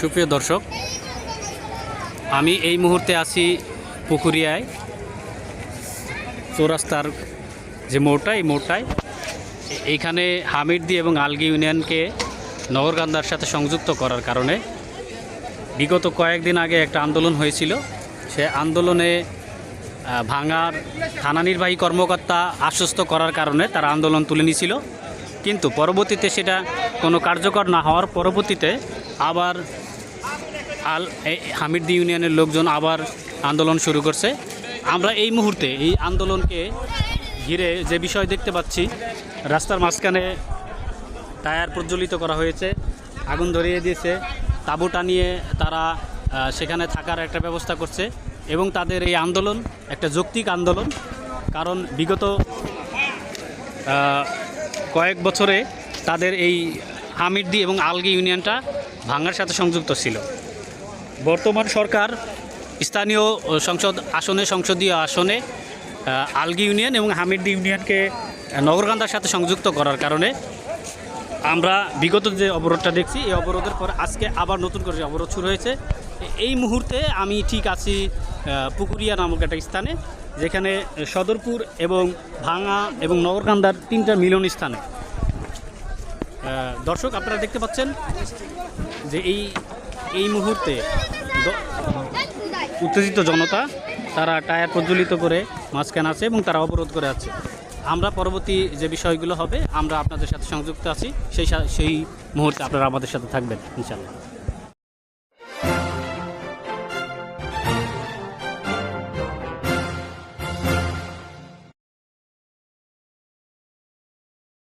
সুপ্রিয় দর্শক, আমি এই মুহূর্তে আছি পুকুরিয়ায়। চৌরাস্তার যে মোড়টা, এই মোড়টায়। এইখানে হামিদদি এবং আলগি ইউনিয়নকে নগরকান্দার সাথে সংযুক্ত করার কারণে বিগত কয়েকদিন আগে একটা আন্দোলন হয়েছিল। সে আন্দোলনে ভাঙার থানা নির্বাহী কর্মকর্তা আশ্বস্ত করার কারণে তারা আন্দোলন তুলে নিয়েছিল। কিন্তু পরবর্তীতে সেটা কোনো কার্যকর না হওয়ার পরবর্তীতে আবার আল এই হামিদদি ইউনিয়নের লোকজন আবার আন্দোলন শুরু করছে। আমরা এই মুহূর্তে এই আন্দোলনকে ঘিরে যে বিষয় দেখতে পাচ্ছি, রাস্তার মাঝখানে টায়ার প্রজ্বলিত করা হয়েছে, আগুন ধরিয়ে দিয়েছে, তাঁবু টানিয়ে তারা সেখানে থাকার একটা ব্যবস্থা করছে এবং তাদের এই আন্দোলন একটা যৌক্তিক আন্দোলন। কারণ বিগত কয়েক বছরে তাদের এই হামিদদি এবং আলগি ইউনিয়নটা ভাঙার সাথে সংযুক্ত ছিল। বর্তমান সরকার স্থানীয় সংসদ আসনে, সংসদীয় আসনে আলগি ইউনিয়ন এবং হামিদ ইউনিয়নকে নগরকান্দার সাথে সংযুক্ত করার কারণে আমরা বিগত যে অবরোধটা দেখছি, এই অবরোধের পর আজকে আবার নতুন করে অবরোধ শুরু হয়েছে। এই মুহূর্তে আমি ঠিক আছি পুকুরিয়া নামক একটা স্থানে, যেখানে সদরপুর এবং ভাঙা এবং নগরকান্দার তিনটা মিলন স্থানে। দর্শক, আপনারা দেখতে পাচ্ছেন যে এই এই মুহূর্তে উত্তেজিত জনতা, তারা টায়ার প্রজ্বলিত করে মাঝখানে আছে এবং তারা অবরোধ করে আছে। আমরা পরবর্তী যে বিষয়গুলো হবে, আমরা আপনাদের সাথে সংযুক্ত আছি। সেই সেই মুহূর্তে আপনারা আমাদের সাথে থাকবেন ইনশাল্লাহ